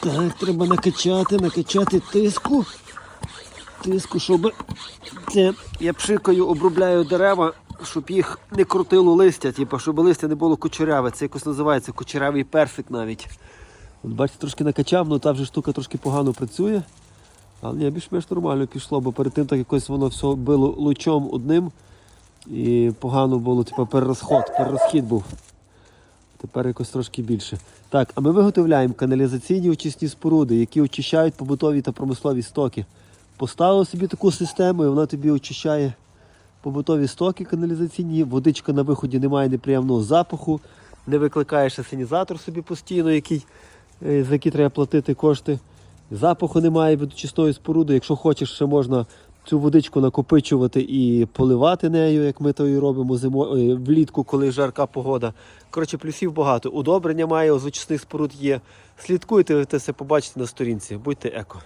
Так, треба накачати, накачати тиску. Тиску, щоб це я пшикою обробляю дерева, щоб їх не крутило листя, типу, щоб листя не було кучеряве. Це якось називається кучерявий персик навіть. От бачите, трошки накачав, ну та вже штука трошки погано працює. Але більш-менш нормально пішло, бо перед тим так якось воно все било лучом одним і погано було, типу, перерозход, перерозхід був. Тепер якось трошки більше. Так, а ми виготовляємо каналізаційні очисні споруди, які очищають побутові та промислові стоки. Поставив собі таку систему, і вона тобі очищає побутові стоки каналізаційні, водичка на виході не має неприємного запаху, не викликаєш асенізатор собі постійно, який, е, за який треба платити кошти. Запаху немає від очисної споруди. Якщо хочеш, ще можна цю водичку накопичувати і поливати нею, як ми то і робимо зимо, е, влітку, коли жарка погода. Коротше, плюсів багато. Удобрення має, озвучних споруд є. Слідкуйте, ви це все побачите на сторінці. Будьте еко.